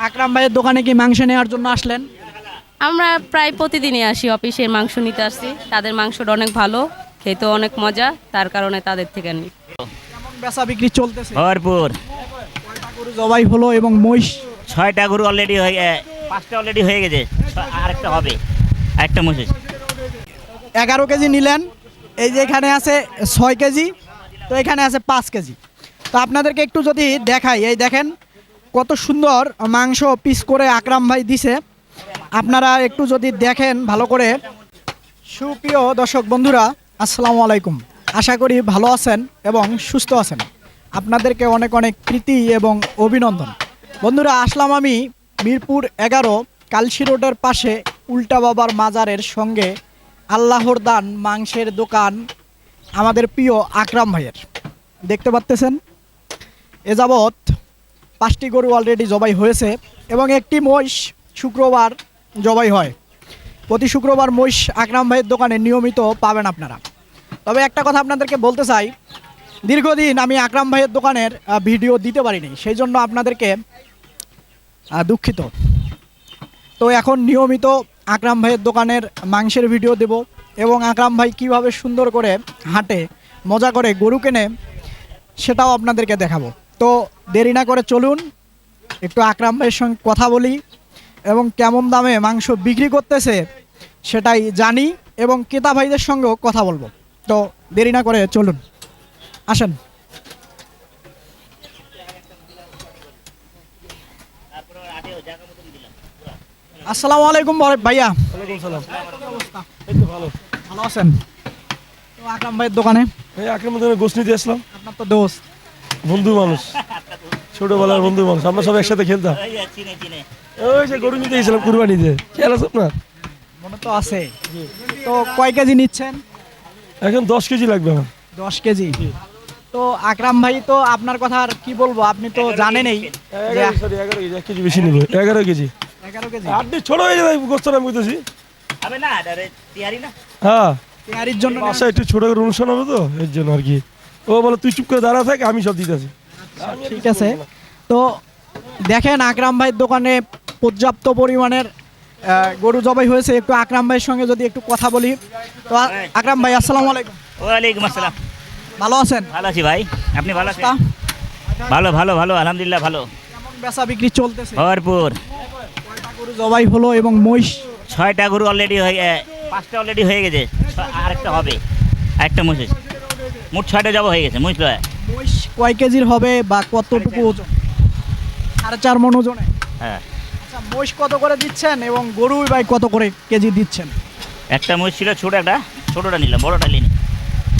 আকরাম ভাইয়ের দোকানে কি মাংস নেওয়ার জন্য আসলেন? আমরা প্রায় প্রতিদিনই আসি অফিসে মাংস নিতে আসছি তাদের মাংসটা অনেক ভালো খেতে অনেক মজা তার কারণে তাদের থেকে নিই। কেমন বেচা বিক্রি চলতেছে? ভরপুর। কয়টা গরু জবাই হলো এবং মহিষ? ছয়টা গরু অলরেডি হয়ে পাঁচটা অলরেডি হয়ে গেছে ছ- আরেকটা হবে একটা মুছে এগারো কেজি নিলেন এই যে এখানে আছে ছয় কেজি তো এখানে আছে পাঁচ কেজি। তো আপনাদেরকে একটু যদি দেখাই এই দেখেন কত সুন্দর মাংস পিস করে আকরাম ভাই দিছে। আপনারা একটু যদি দেখেন ভালো করে। সুপ্রিয় দর্শক বন্ধুরা, আসসালামু আলাইকুম। আশা করি ভালো আছেন এবং সুস্থ আছেন। আপনাদেরকে অনেক অনেক প্রীতি এবং অভিনন্দন। বন্ধুরা, আসলাম আমি মিরপুর এগারো, কালশি রোডের পাশে উল্টা বাবার মাজারের সঙ্গে আল্লাহর দান মাংসের দোকান আমাদের প্রিয় আকরাম ভাইয়ের। দেখতে পাচ্তেছেন? এ যাবৎ পাঁচটি গরু অলরেডি জবাই হয়েছে এবং একটি মহিষ শুক্রবার জবাই হয়। প্রতি শুক্রবার মহিষ আকরাম ভাইয়ের দোকানে নিয়মিত পাবেন আপনারা। তবে একটা কথা আপনাদেরকে বলতে চাই, দীর্ঘদিন আমি আকরাম ভাইয়ের দোকানের ভিডিও দিতে পারিনি, সেই জন্য আপনাদেরকে দুঃখিত। তো এখন নিয়মিত আকরাম ভাইয়ের দোকানের মাংসের ভিডিও দেব এবং আকরাম ভাই কীভাবে সুন্দর করে হাঁটে, মজা করে গরু কেনে, সেটাও আপনাদেরকে দেখাবো। তো দেরি না করে চলুন একটু আকরাম ভাইয়ের সঙ্গে কথা বলি এবং কেমন দামে মাংস বিক্রি করতেছে সেটাই জানি এবং ক্রেতা ভাইদের সঙ্গেও কথা বলব। তো দেরি না করে চলুন আসেন। আসসালামু আলাইকুম ভাইয়া। ভালো আছেন? তো আকরাম ভাইয়ের দোকানে? এই আক্রমণ ধরে গোস নিতে আসলাম। আপনার তো দোস্ত। বন্ধু মানুষ। ছোটবেলার বন্ধু মানুষ। আমরা সব একসাথে খেলতাম। ওই যে গরু নিতে গেছিলাম কুরবানিতে খেয়াল আছে আপনার? মনে তো আছে। তো কয় কেজি নিচ্ছেন? এখন দশ কেজি লাগবে আমার। দশ কেজি। তো আকরাম ভাই তো আপনার কথা আর কি বলব? আপনি তো জানেনই এগারো কেজি এক কেজি বেশি নেব। এগারো কেজি। এগারো কেজি। আপনি ছোট হয়ে যাবে গোস্তটা আমি বুঝতেছি হবে না আরে তিয়ারি না। হ্যাঁ। তেয়ারির জন্য। বাসায় একটু ছোট করে অনুষ্ঠান হবে তো এর জন্য আর কি। ও বলে তুই চুপ করে দাঁড়া থাক আমি সব দিতেছি। ঠিক আছে। তো দেখেন আকরাম ভাইয়ের দোকানে পর্যাপ্ত পরিমাণের গরু জবাই হয়েছে। একটু আকরাম ভাইয়ের সঙ্গে যদি একটু কথা বলি। তো আকরাম ভাই আসসালামু আলাইকুম। ওয়ালাইকুম আসসালাম। ভালো আছেন? ভালো আছি ভাই। আপনি ভালো আছেন? ভালো ভালো ভালো আলহামদুলিল্লাহ ভালো। কেমন বেচা বিক্রি চলতেছে? ভরপুর। কয়টা গরু জবাই হলো এবং মহিষ? ছয়টা গরু অলরেডি হয়ে পাঁচটা অলরেডি হয়ে গেছে। আরেকটা হবে। একটা মুছে মোট ছয়টা যাব হয়ে গেছে বুঝলো? মহিষ কয় কেজির হবে বা কতটুকু ওজন? সাড়ে চার মন ওজনে? হ্যাঁ। আচ্ছা মহিষ কত করে দিচ্ছেন এবং গরু ভাই কত করে কেজি দিচ্ছেন? একটা মুছ ছিল ছোট একটা ছোটোটা নিলাম বড়টা নিনি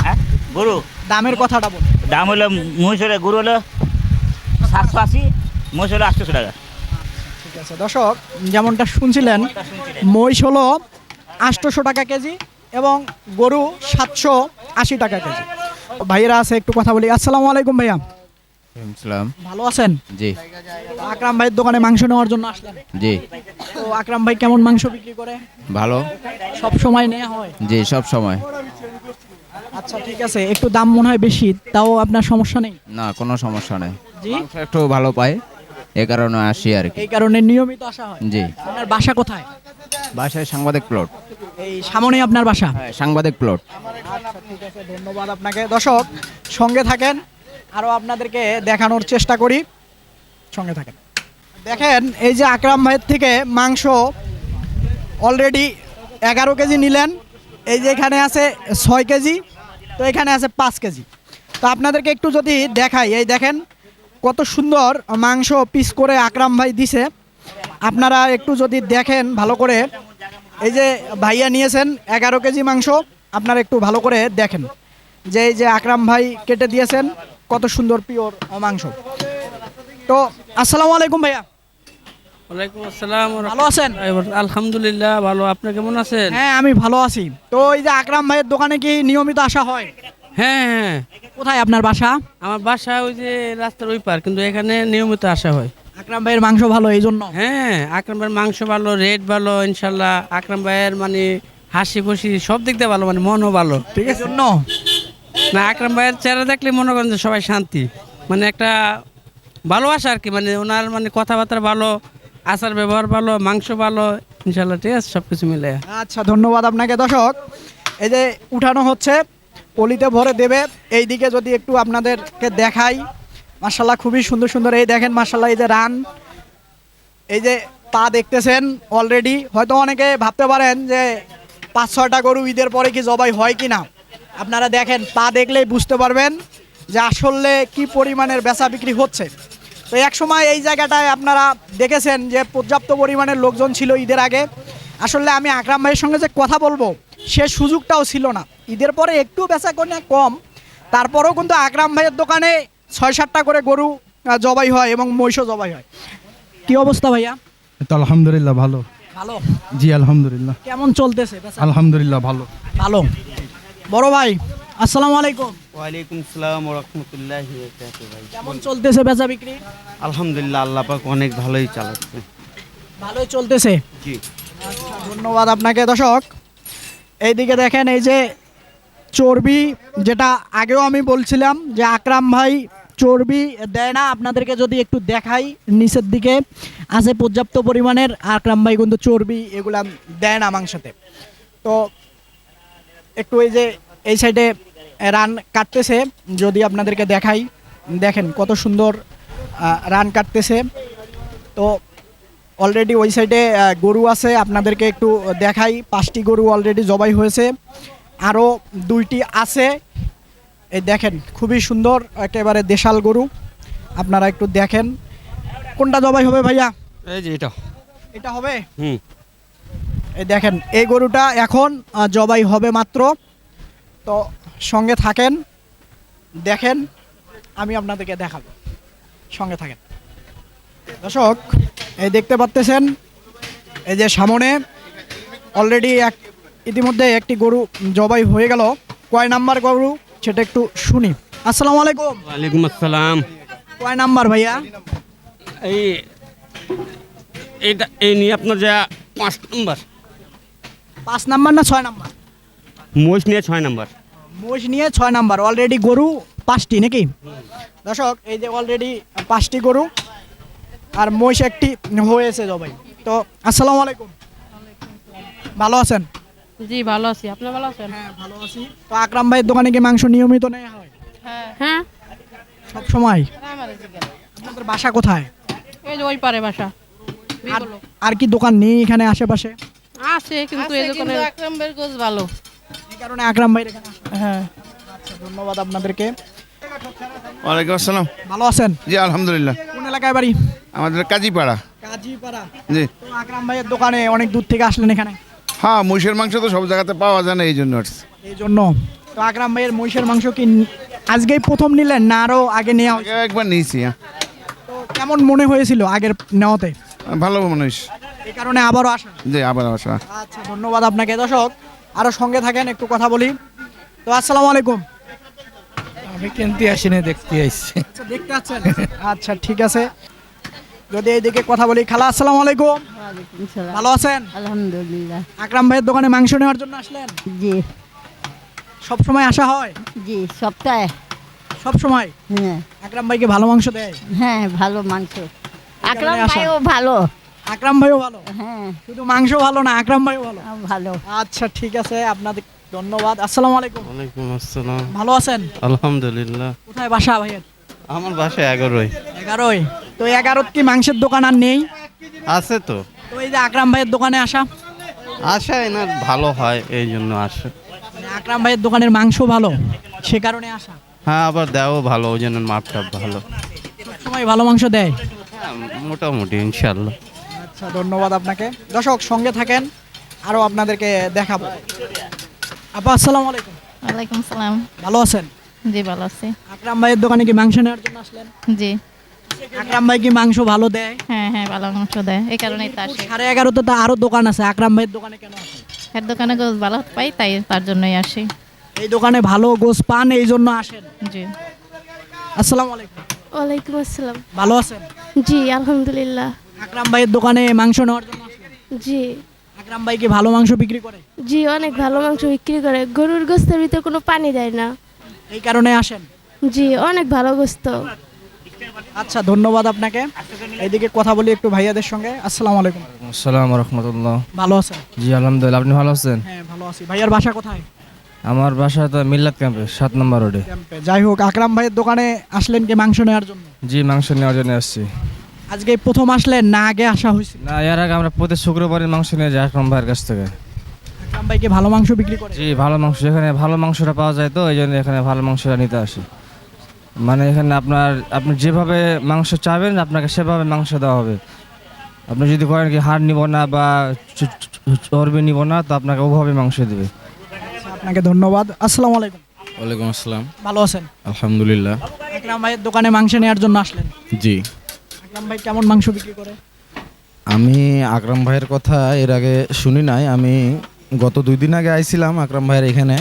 হ্যাঁ গরু? দামের কথাটা বল দাম হলো মহিষ হলো গরু হলো সাতশো আশি মহিষ হলো আটশোশো টাকা। ঠিক আছে দর্শক যেমনটা শুনছিলেন মহিষ হলো আটশোশো টাকা কেজি এবং গরু সাতশো আশি টাকা কেজি। ভাইয়েরা আছে একটু কথা বলি। আসসালামু আলাইকুম ভাইয়া। সালাম। ভালো আছেন? জি। আকরাম ভাইয়ের দোকানে মাংস নেওয়ার জন্য আসলেন। জি। তো আকরাম ভাই কেমন মাংস বিক্রি করে? ভালো। সব সময় নেওয়া হয়? জি সব সময়। আচ্ছা ঠিক আছে। একটু দাম মনে হয় বেশি তাও আপনার সমস্যা নেই? না কোনো সমস্যা নেই। জি? একটু ভালো পাই এ কারণে আসি আর কি। এই কারণে নিয়মিত আসা হয়? জি। আপনার বাসা কোথায়? বাসায় সাংবাদিক প্লট। এই সামনে আপনার বাসা? হ্যাঁ সাংবাদিক প্লট। ধন্যবাদ আপনাকে দর্শক সঙ্গে থাকেন আরও আপনাদেরকে দেখানোর চেষ্টা করি। সঙ্গে থাকেন। দেখেন এই যে আকরাম ভাইয়ের থেকে মাংস অলরেডি এগারো কেজি নিলেন। এই যে এখানে আছে ছয় কেজি তো এখানে আছে পাঁচ কেজি। তো আপনাদেরকে একটু যদি দেখাই এই দেখেন কত সুন্দর মাংস পিস করে আকরাম ভাই দিছে। আপনারা একটু যদি দেখেন ভালো করে। এই যে ভাইয়া নিয়েছেন এগারো কেজি মাংস আপনারা একটু ভালো করে দেখেন। যে এই যে আকরাম ভাই কেটে দিয়েছেন কত সুন্দর পিওর মাংস। তো আসসালামু আলাইকুম ভাইয়া। ওয়ালাইকুম আসসালাম ভালো আছেন? আলহামদুলিল্লাহ ভালো। আপনি কেমন আছেন? হ্যাঁ আমি ভালো আছি। তো এই যে আকরাম ভাইয়ের দোকানে কি নিয়মিত আসা হয়? হ্যাঁ হ্যাঁ। কোথায় আপনার বাসা? আমার বাসা ওই যে রাস্তার ওই পার কিন্তু এখানে নিয়মিত আসা হয়। আকরাম ভাইয়ের মাংস ভালো এই জন্য? হ্যাঁ আকরাম ভাইয়ের মাংস ভালো রেট ভালো ইনশাল্লাহ। আকরাম ভাইয়ের মানে হাসি খুশি সব দিক দিয়ে ভালো মানে মনও ভালো। ঠিক আছে। জন্য? না আকরাম ভাইয়ের চেহারা দেখলে মনে করেন যে সবাই শান্তি। মানে একটা ভালোবাসা আর কি মানে ওনার মানে কথাবার্তা ভালো আচার ব্যবহার ভালো মাংস ভালো ইনশাল্লাহ ঠিক আছে সব কিছু মিলে। আচ্ছা ধন্যবাদ আপনাকে দর্শক। এই যে উঠানো হচ্ছে পলিতে ভরে দেবে। এই দিকে যদি একটু আপনাদেরকে দেখাই মার্শাল্লাহ খুবই সুন্দর সুন্দর। এই দেখেন মার্শাল্লাহ এই যে রান। এই যে তা দেখতেছেন অলরেডি হয়তো অনেকে ভাবতে পারেন যে পাঁচ, ছয়টা গরু ঈদের পরে কি জবাই হয় কি না আপনারা দেখেন, তা দেখলেই বুঝতে পারবেন যে আসলে কি পরিমাণের বেচা বিক্রি হচ্ছে। তো এক সময় এই জায়গাটায় আপনারা দেখেছেন যে পর্যাপ্ত পরিমাণের লোকজন ছিল ঈদের আগে। আসলে আমি আকরাম ভাইয়ের সঙ্গে যে কথা বলব, সে সুযোগটাও ছিল না। ঈদের পরে একটু বেচা কম, তারপরেও কিন্তু আকরাম ভাইয়ের দোকানে ছয় সাতটা করে গরু জবাই হয় এবং মহিষও জবাই হয়। কি অবস্থা ভাইয়া? তো আলহামদুলিল্লাহ ভালো। ভালো? জি আলহামদুলিল্লাহ। কেমন চলতেছে? আলহামদুলিল্লাহ ভালো। ভালো। বড় ভাই আসসালামু আলাইকুম। ওয়ালাইকুম সালাম রহমতুল্লাহ ভাই। কেমন চলতেছে বেচা বিক্রি? আলহামদুলিল্লাহ আল্লাহ পাক অনেক ভালোই চালাচ্ছে। ভালোই চলতেছে? জি। আচ্ছা, ধন্যবাদ আপনাকে দর্শক। এইদিকে দেখেন এই যে চর্বি যেটা আগেও আমি বলছিলাম যে আকরাম ভাই চর্বি দেয় না। আপনাদেরকে যদি একটু দেখাই নিচের দিকে, আছে পর্যাপ্ত পরিমাণের আকরাম ভাই কিন্তু চর্বি এগুলা দেয় না মাংসতে। তো একটু এই যে এই সাইডে রান কাটতেছে, যদি আপনাদেরকে দেখাই, দেখেন কত সুন্দর রান কাটতেছে। তো অলরেডি ওই সাইডে গরু আছে, আপনাদেরকে একটু দেখাই, পাঁচটি গরু অলরেডি জবাই হয়েছে। আরও দুইটি আছে এই দেখেন খুবই সুন্দর একেবারে দেশাল গরু। আপনারা একটু দেখেন। কোনটা জবাই হবে ভাইয়া? এই যে এটা। এটা হবে? হুম। এই দেখেন এই গরুটা এখন জবাই হবে মাত্র। তো সঙ্গে থাকেন দেখেন আমি আপনাদেরকে দেখাবো। সঙ্গে থাকেন। দর্শক এই দেখতে পাচ্তেছেন এই যে সামনে অলরেডি এক ইতিমধ্যে একটি গরু জবাই হয়ে গেল। কয় নাম্বার গরু? সেটা একটু শুনি। আসসালামু আলাইকুম। ওয়ালাইকুম আসসালাম। কয় নাম্বার ভাইয়া? এই এটা এই নিয়ে আপনার যা পাঁচ নম্বর। পাঁচ নাম্বার না ছয় নাম্বার? মোষ নিয়ে ছয় নম্বর। মোষ নিয়ে ছয় নাম্বার। অলরেডি গরু পাঁচটি নাকি? দর্শক এই যে অলরেডি পাঁচটি গরু আর মোষ একটি হয়েছে জবাই। তো আসসালামু আলাইকুম। ভালো আছেন? জি ভালো আছি। আপনি ভালো আছেন? হ্যাঁ ভালো আছি। তো আকরাম ভাইয়ের দোকানে কি মাংস নিয়মিত নেওয়া হয়? হ্যাঁ। সব সময়? আপনাদের বাসা কোথায়? এই যে ওই পারে বাসা। আর কি দোকান নেই এখানে আশেপাশে? আছে কিন্তু এই দোকানে আকরামের গোছ ভালো। এই কারণে আকরাম ভাইয়ের এখানে হ্যাঁ। আচ্ছা ধন্যবাদ আপনাদেরকে। ওয়ালাইকুম আসসালাম। ভালো আছেন? জি আলহামদুলিল্লাহ। কোন এলাকায় বাড়ি? আমাদের কাজীপাড়া। কাজীপাড়া। জি। তো আকরাম ভাইয়ের দোকানে অনেক দূর থেকে আসলেন এখানে। হ্যাঁ মহিষের মাংস তো সব জায়গাতে পাওয়া যায় না এই জন্য। এই জন্য তো আকরাম ভাইয়ের মহিষের মাংস কি আজকেই প্রথম নিলেন না আরও আগে নেওয়া হয়েছে? একবার নিয়েছি হ্যাঁ। তো কেমন মনে হয়েছিল আগের নেওয়াতে? ভালো মানুষ এই কারণে আবারও আসা। জি আবার আসা। আচ্ছা ধন্যবাদ আপনাকে। দর্শক আরও সঙ্গে থাকেন একটু কথা বলি। তো আসসালামু আলাইকুম। আমি কিনতে আসিনি দেখতে আসছি। আচ্ছা দেখতে আচ্ছা ঠিক আছে। যদি এইদিকে কথা বলি খালা আসসালামু আলাইকুম। ভালো আছেন? আলহামদুলিল্লাহ। আকরাম ভাইয়ের দোকানে মাংস নেওয়ার জন্য আসলেন? জি। সব সময় আসা হয়? জি সপ্তাহে। সব সময়? হ্যাঁ। আকরাম ভাইকে ভালো মাংস দেয়? হ্যাঁ ভালো মাংস। আকরাম ভাইও ভালো। আকরাম ভাইও ভালো? হ্যাঁ। শুধু মাংস ভালো না আকরাম ভাইও ভালো? ভালো। আচ্ছা ঠিক আছে আপনাদের ধন্যবাদ। আসসালামু আলাইকুম। ওয়ালাইকুম আসসালাম। ভালো আছেন? আলহামদুলিল্লাহ। কোথায় বাসা ভাইয়ের? আমার বাসায় এগারোই। এগারোই। তো এগারোত কি মাংসের দোকান আর নেই? আছে তো। যে আকরাম ভাইয়ের দোকানে আসা? আশা এনার ভালো হয় এই জন্য আসে। মানে আকরাম ভাইয়ের দোকানের মাংস ভালো? সে কারণে আসা? হ্যাঁ আবার দেও ভালো ওই জন্য মাপটা ভালো। সময় ভালো মাংস দেয়? হ্যাঁ, মোটামুটি ইনশাল্লাহ আচ্ছা ধন্যবাদ আপনাকে। দর্শক সঙ্গে থাকেন আরও আপনাদেরকে দেখাবো। আপা আসসালামু আলাইকুম। ওয়ালাইকুম সালাম। ভালো আছেন? জি ভালো আছি। আকরাম ভাইয়ের দোকানে কি মাংস নেওয়ার জন্য আসলেন? জি। আকরাম ভাই কি মাংস ভালো দেয়? হ্যাঁ হ্যাঁ ভালো মাংস দেয়। এই কারণেই তো আসি সাড়ে এগারোতে তো আরও দোকান আছে। আকরাম ভাইয়ের দোকানে কেন আসেন এর দোকানে গোস ভালো পাই তাই তার জন্যই আসি। এই দোকানে ভালো গোস পান এই জন্য আসেন? জি। আসসালামু আলাইকুম। ওয়ালাইকুম আসসালাম। ভালো আছেন? জি আলহামদুলিল্লাহ। আকরাম ভাইয়ের দোকানে মাংস নেওয়ার জন্য জি। আকরাম ভাই কি ভালো মাংস বিক্রি করে? জি অনেক ভালো মাংস বিক্রি করে। গরুর গোস্তের ভিতরে কোনো পানি দেয় না। এই কারণে আসেন? জি অনেক ভালো গোস্ত। আচ্ছা ধন্যবাদ আপনাকে। এইদিকে কথা বলি একটু ভাইয়াদের সঙ্গে। আসসালামু আলাইকুম। আসসালাম রহমতুল্লাহ। ভালো আছেন? জি আলহামদুলিল্লাহ। আপনি ভালো আছেন? হ্যাঁ ভালো আছি। ভাইয়ার বাসা কোথায়? আমার বাসা তো মিল্লাত ক্যাম্পে সাত নম্বর রোডে। যাই হোক আকরাম ভাইয়ের দোকানে আসলেন কি মাংস নেওয়ার জন্য? জি মাংস নেওয়ার জন্য আসছি। আজকে প্রথম আসলে না আগে আসা হয়েছিল না এর আগে আমরা প্রতি শুক্রবারে মাংস নিয়ে যাই আকরাম ভাইয়ের কাছ থেকে। আকরাম ভাই কি ভালো মাংস বিক্রি করে? জি ভালো মাংস। এখানে ভালো মাংসটা পাওয়া যায় তো এই জন্য এখানে ভালো মাংসটা নিতে আসি। মানে এখানে আপনার আপনি যেভাবে মাংস চাবেন আপনাকে সেভাবে মাংস দেওয়া হবে। আপনি যদি করেন কি হাড় নিব না বা চর্বি নিব না তো আপনাকে ওভাবে মাংস দেবে। আপনাকে ধন্যবাদ। আসসালামু আলাইকুম। ওয়ালাইকুম আসসালাম। ভালো আছেন? আলহামদুলিল্লাহ। আকরাম ভাইয়ের দোকানে মাংস নেওয়ার জন্য আসলেন। জি। আকরাম ভাই কেমন মাংস বিক্রি করে? আমি আকরাম ভাইয়ের কথা এর আগে শুনি নাই। আমি গত দুই দিন আগে আইছিলাম আকরাম ভাইয়ের এখানে।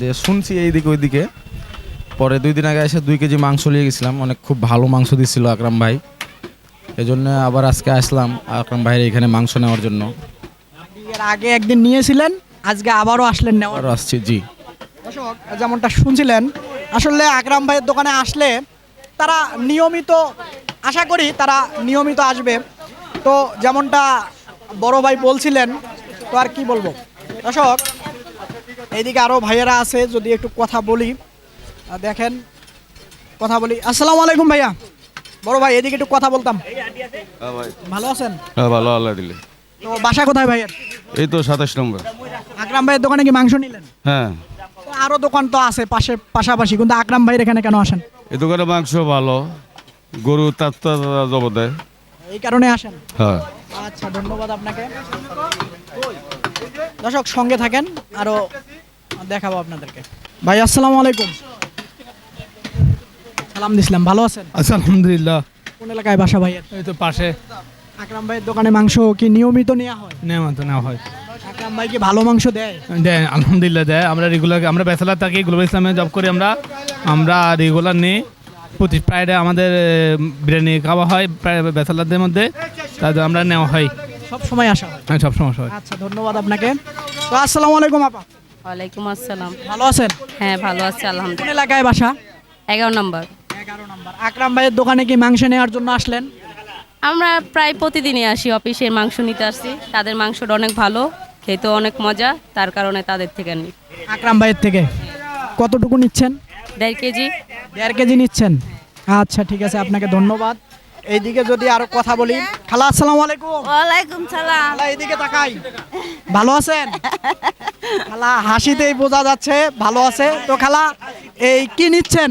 যে শুনছি এইদিকে ওইদিকে। পরে দুই দিন আগে এসে দুই কেজি মাংস নিয়ে গেছিলাম। অনেক খুব ভালো মাংস দিচ্ছিল আকরাম ভাই। এই জন্য আবার আজকে আসলাম আকরাম ভাইয়ের এখানে মাংস নেওয়ার জন্য। এর আগে একদিন নিয়েছিলেন আজকে আবারও আসলেন নেওয়ার আবার আসছি জি। দর্শক যেমনটা শুনছিলেন আসলে আকরাম ভাইয়ের দোকানে আসলে তারা নিয়মিত আশা করি তারা নিয়মিত আসবে। তো যেমনটা বড় ভাই বলছিলেন তো আর কি বলব? দর্শক এইদিকে আরও ভাইয়েরা আছে যদি একটু কথা বলি। দেখেন কথা বলি। আসসালামু আলাইকুম ভাইয়া। বড় ভাই এদিকে একটু কথা বলতাম। ভালো আছেন? হ্যাঁ ভালো আল্লাহ দিলে। তো বাসা কোথায় ভাইয়ের? এই তো সাতাশ নম্বর। আকরাম ভাইয়ের দোকানে কি মাংস নিলেন? হ্যাঁ। আরও দোকান তো আছে পাশে পাশাপাশি কিন্তু আকরাম ভাইয়ের এখানে কেন আসেন? এই দোকানে মাংস ভালো গরু তার জব দেয়। এই কারণে আসেন? হ্যাঁ। আচ্ছা ধন্যবাদ আপনাকে। দর্শক সঙ্গে থাকেন আরও দেখাবো আপনাদেরকে। ভাই আসসালামু আলাইকুম। সালাম দিছিলাম। ভালো আছেন? আচ্ছা আলহামদুলিল্লাহ। কোন এলাকায় বাসা ভাইয়ের? এই তো পাশে। আকরাম ভাইয়ের দোকানে মাংস কি নিয়মিত নেওয়া হয়? নেওয়া তো নেওয়া হয়। আকরাম ভাই কি ভালো মাংস দেয়? দেয় আলহামদুলিল্লাহ দেয়। আমরা রেগুলার আমরা ব্যাচেলার থাকি গ্লোবাল ইসলামে জব করি আমরা। আমরা রেগুলার নিই। প্রতি ফ্রাইডে আমাদের বিরিয়ানি খাওয়া হয় প্রায় ব্যাচেলারদের মধ্যে। তাদের আমরা নেওয়া হয়। সব সময় আসা হয়? হ্যাঁ সব সমস্যা হয়। আচ্ছা ধন্যবাদ আপনাকে। তো আসসালামু আলাইকুম আপা। ওয়ালাইকুম আসসালাম। ভালো আছেন? হ্যাঁ ভালো আছি আলহামদুলিল্লাহ। কোন এলাকায় বাসা? এগারো নম্বর। আকরাম ভাইয়ের দোকানে কি মাংস নেওয়ার জন্য আসলেন? আমরা প্রায় প্রতিদিনই আসি অফিসের মাংস নিতে আসছি তাদের মাংসটা অনেক ভালো খেতে অনেক মজা তার কারণে তাদের থেকে নিই। আকরাম ভাইয়ের থেকে। কতটুকু নিচ্ছেন? দেড় কেজি। দেড় কেজি নিচ্ছেন। আচ্ছা ঠিক আছে আপনাকে ধন্যবাদ। এইদিকে যদি আরও কথা বলি খালা আসসালামু আলাইকুম। ওয়ালাইকুম সালাম। খালা এইদিকে তাকাই। ভালো আছেন? খালা হাসিতেই বোঝা যাচ্ছে ভালো আছে। তো খালা এই কি নিচ্ছেন?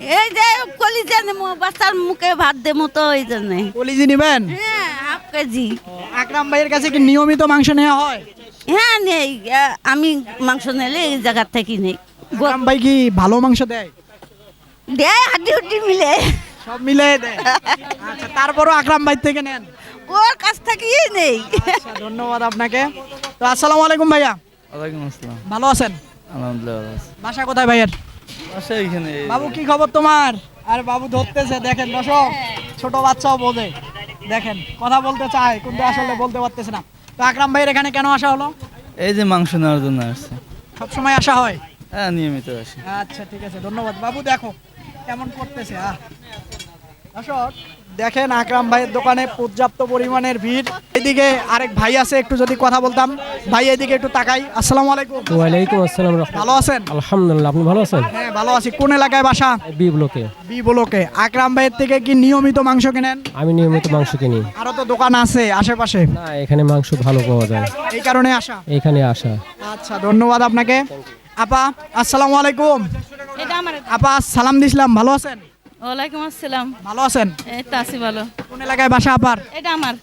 এই যে কলিজা নেব বাচ্চার মুখে ভাত দেবো তো ওই জন্য। কলিজি নিবেন? হ্যাঁ হাফ কেজি। আকরাম ভাইয়ের কাছে কি নিয়মিত মাংস নেওয়া হয়? হ্যাঁ নেই। আহ, আমি মাংস নিলে এই জায়গার থেকে নেই। আকরাম ভাই কি ভালো মাংস দেয়? দেয় হাড্ডি হুড্ডি মিলে। সব মিলে দেয়? আচ্ছা তারপরও আকরাম ভাই থেকে নেন? ওর কাছ থেকেই নেই। আচ্ছা ধন্যবাদ আপনাকে। তো আসসালামু আলাইকুম ভাইয়া। ওয়ালাইকুম আসসালাম। ভালো আছেন? আলহামদুলিল্লাহ বাসা কোথায় ভাইয়ের? বাবু কি খবর তোমার? আর বাবু ধরতেছে দেখেন দর্শক ছোট বাচ্চাও বোঝে। দেখেন কথা বলতে চায় কিন্তু আসলে বলতে পারতেছে না। তো আকরাম ভাইয়ের এখানে কেন আসা হলো? এই যে মাংস নেওয়ার জন্য আসছে। সব সময় আসা হয়? হ্যাঁ নিয়মিত আসি। আচ্ছা ঠিক আছে ধন্যবাদ। বাবু দেখো কেমন করতেছে আহ। দর্শক দেখেন আকরাম ভাইয়ের দোকানে পর্যাপ্ত পরিমাণের ভিড়। এদিকে আরেক ভাই আছে একটু যদি কথা বলতাম। ভাই এদিকে একটু তাকাই। আসসালামু আলাইকুম। ওয়ালাইকুম আসসালাম ভালো আছেন? আলহামদুলিল্লাহ আপনি ভালো আছেন? হ্যাঁ ভালো আছি। কোন এলাকায় বাসা? বি ব্লকে। বি বলোকে। আকরাম ভাইয়ের থেকে কি নিয়মিত মাংস কেনেন? আমি নিয়মিত মাংস কিনি। আরও তো দোকান আছে আশেপাশে। না এখানে মাংস ভালো পাওয়া যায়। এই কারণে আসা? এখানে আসা। আচ্ছা ধন্যবাদ আপনাকে। আপা আসসালামু আলাইকুম। এটা আমার আপা সালাম দিছিলাম। ভালো আছেন? ওয়ালাইকুম আসসালাম। ভালো আছেন? এই তো আছি ভালো। কোন এলাকায় বাসা আপার এটা আমার।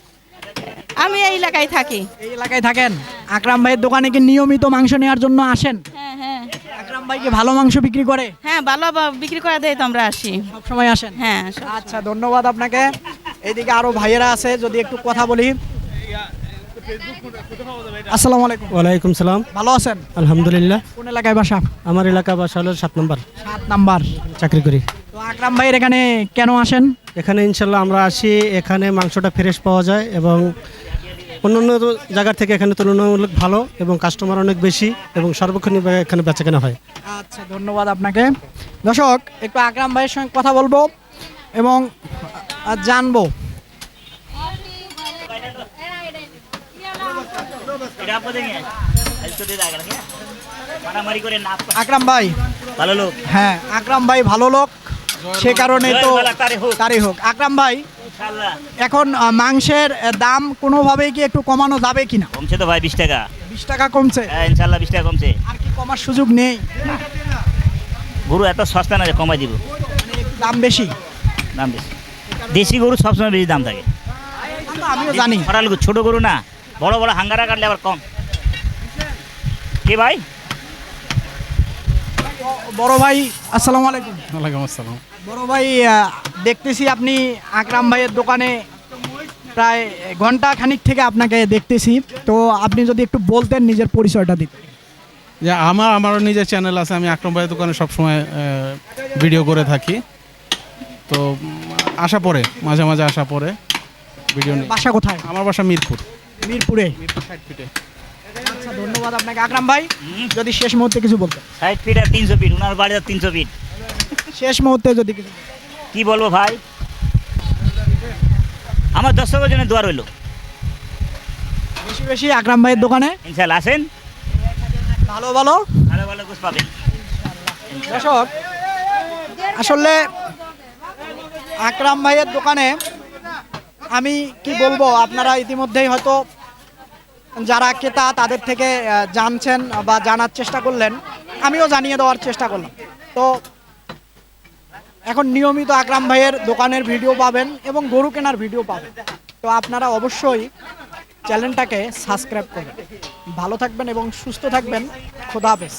আমি এই এলাকায় থাকি। এই এলাকায় থাকেন? আকরাম ভাইয়ের দোকানে কি নিয়মিত মাংস নেওয়ার জন্য আসেন? হ্যাঁ হ্যাঁ। আকরাম ভাই কি ভালো মাংস বিক্রি করে? হ্যাঁ ভালো বিক্রি করে দেয় তো আমরা আসি। সব সময় আসেন? হ্যাঁ আচ্ছা ধন্যবাদ আপনাকে। এইদিকে আরও ভাইয়েরা আছে যদি একটু কথা বলি। আসসালামু আলাইকুম। ওয়ালাইকুম সালাম। ভালো আছেন? আলহামদুলিল্লাহ। কোন এলাকায় বাসা? আমার এলাকা বাসা হলো সাত নম্বর। সাত নাম্বার। চাকরি করি। তো আকরাম ভাইয়ের এখানে কেন আসেন? এখানে ইনশাল্লাহ আমরা আসি এখানে মাংসটা ফ্রেশ পাওয়া যায় এবং অন্য অন্য জায়গার থেকে এখানে তুলনামূলক ভালো এবং কাস্টমার অনেক বেশি এবং সর্বক্ষণ এখানে বেচাকেনা হয়। আচ্ছা ধন্যবাদ আপনাকে। দর্শক একটু আকরাম ভাইয়ের সঙ্গে কথা বলব এবং জানব। আকরাম ভাই ভালো লোক। হ্যাঁ আকরাম ভাই ভালো লোক। সে কারণে তো। তারই হোক। আকরাম ভাই এখন মাংসের দাম কোনোভাবেই কি একটু কমানো যাবে কিনা? কমছে তো ভাই বিশ টাকা। বিশ টাকা কমছে? ইনশাল্লাহ বিশ টাকা কমছে। আর কি কমার সুযোগ নেই? গরু এত সস্তা না যে কমাই দিব। মানে দাম বেশি? দাম বেশি। দেশি গরু সবসময় বেশি দাম থাকে। আমিও জানি। ছোট গরু না। বড় বড় হাঙ্গারা কাটলে আবার কম। কি ভাই? বড় ভাই আসসালামু আলাইকুম। ওয়ালাইকুম আসসালাম। বড় ভাই দেখতেছি আপনি আকরাম ভাইয়ের দোকানে প্রায় ঘণ্টা খানিক থেকে আপনাকে দেখতেছি। তো আপনি যদি একটু বলতেন নিজের পরিচয়টা দিতেন যে আমার আমারও নিজের চ্যানেল আছে আমি আকরম ভাইয়ের দোকানে সবসময় ভিডিও করে থাকি। তো আসা পড়ে মাঝে মাঝে আসা পরে ভিডিও নিয়ে। বাসা কোথায়? আমার বাসা মিরপুর। মিরপুরে? মিরপুর ষাট ফিটে ধন্যবাদ আপনাকে। আকরাম ভাই যদি শেষ মুহূর্তে কিছু বলতেন ষাট ফিট আর তিনশো ফিট ওনার বাড়ি তিনশো ফিট শেষ মুহূর্তে যদি কিছু কি বলব ভাই? আমার দর্শকের জন্য দোয়া রইল। বেশি বেশি আকরাম ভাইয়ের দোকানে। ইনশাল্লাহ আসেন। ভালো ভালো। ভালো ভালো গোস পাবেন। দর্শক আসলে আকরাম ভাইয়ের দোকানে আমি কি বলব আপনারা ইতিমধ্যেই হয়তো যারা ক্রেতা তাদের থেকে জানছেন বা জানার চেষ্টা করলেন, আমিও জানিয়ে দেওয়ার চেষ্টা করলাম। তো এখন নিয়মিত আকরাম ভাইয়ের দোকানের ভিডিও পাবেন এবং গরু কেনার ভিডিও পাবেন। তো আপনারা অবশ্যই চ্যানেলটাকে সাবস্ক্রাইব করবেন। ভালো থাকবেন এবং সুস্থ থাকবেন। খোদা হাফেজ।